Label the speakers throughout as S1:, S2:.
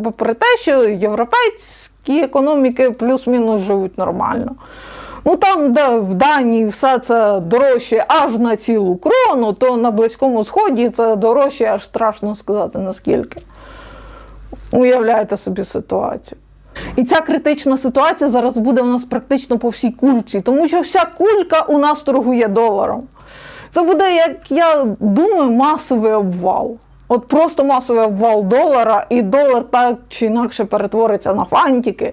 S1: Попри те, що європейські економіки плюс-мінус живуть нормально. Ну там, де в Данії все це дорожче аж на цілу крону, то на Близькому Сході це дорожче, аж страшно сказати наскільки. Уявляєте собі ситуацію. І ця критична ситуація зараз буде у нас практично по всій кульці, тому що вся кулька у нас торгує доларом. Це буде, як я думаю, масовий обвал. От просто масовий обвал долара, і долар так чи інакше перетвориться на фантики.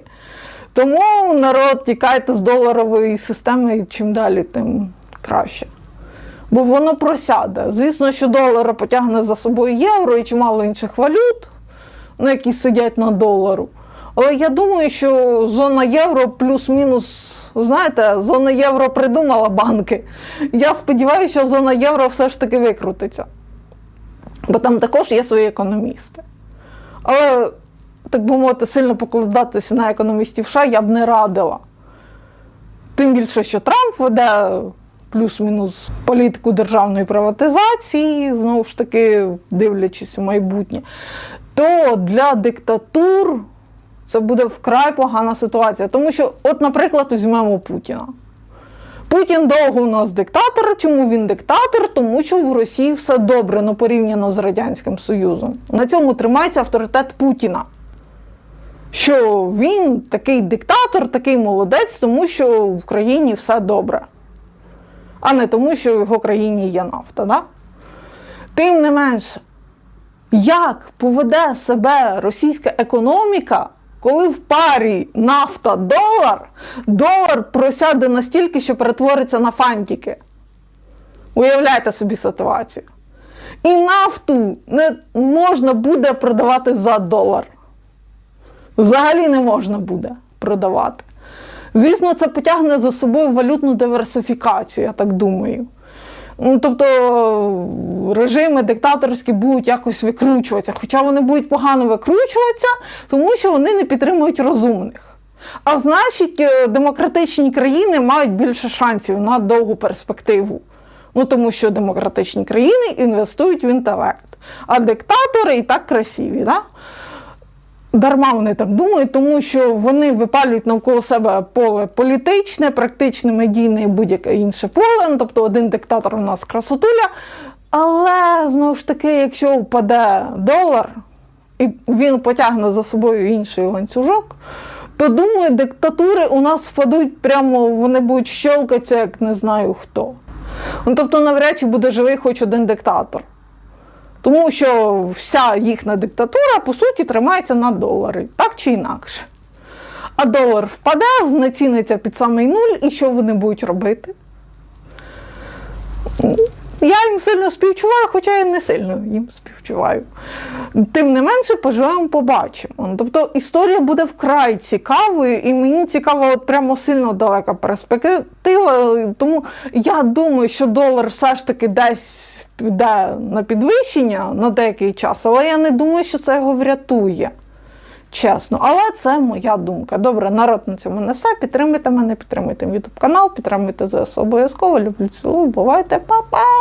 S1: Тому народ тікайте з доларової системи, і чим далі, тим краще. Бо воно просяде. Звісно, що долар потягне за собою євро і чимало інших валют, ну, які сидять на долару. Але я думаю, що зона євро плюс-мінус, знаєте, зона євро придумала банки. Я сподіваюся, що зона євро все ж таки викрутиться. Бо там також є свої економісти. Але, так би мовити, сильно покладатися на економістів США я б не радила. Тим більше, що Трамп веде плюс-мінус політику державної приватизації, знову ж таки, дивлячись у майбутнє, то для диктатур це буде вкрай погана ситуація. Тому що, от, наприклад, візьмемо Путіна. Путін довго у нас диктатор. Чому він диктатор? Тому що в Росії все добре, ну порівняно з Радянським Союзом. На цьому тримається авторитет Путіна. Що він такий диктатор, такий молодець, тому що в країні все добре. А не тому, що в його країні є нафта. Да? Тим не менше, як поведе себе російська економіка, коли в парі нафта-долар, долар просяде настільки, що перетвориться на фантики. Уявляйте собі ситуацію. І нафту не можна буде продавати за долар. Взагалі не можна буде продавати. Звісно, це потягне за собою валютну диверсифікацію, я так думаю. Ну, тобто режими диктаторські будуть якось викручуватися, хоча вони будуть погано викручуватися, тому що вони не підтримують розумних. А значить, е, демократичні країни мають більше шансів на довгу перспективу. Ну, тому що демократичні країни інвестують в інтелект, а диктатори і так красиві. Да? Дарма вони так думають, тому що вони випалюють навколо себе поле політичне, практичне, медійне і будь-яке інше поле. Ну, тобто один диктатор у нас красотуля. Але знову ж таки, якщо впаде долар і він потягне за собою інший ланцюжок, то думаю, диктатури у нас впадуть прямо, вони будуть щелкатися, як не знаю хто. Ну, тобто, навряд чи буде живий хоч один диктатор. Тому що вся їхня диктатура, по суті, тримається на долари, так чи інакше. А долар впаде, знеціниться під самий нуль, і що вони будуть робити? Я їм сильно співчуваю, хоча я не сильно їм співчуваю. Тим не менше, поживемо, побачимо. Тобто історія буде вкрай цікавою, і мені цікава от прямо сильно далека перспектива. Тому я думаю, що долар все ж таки десь піде на підвищення на деякий час, але я не думаю, що це його врятує. Чесно, але це моя думка. Добре, народ на цьому не все. Підтримуйте мене, підтримуйте ютуб канал, підтримуйте ЗСУ обов'язково. Люблю цілую, бувайте, па-па!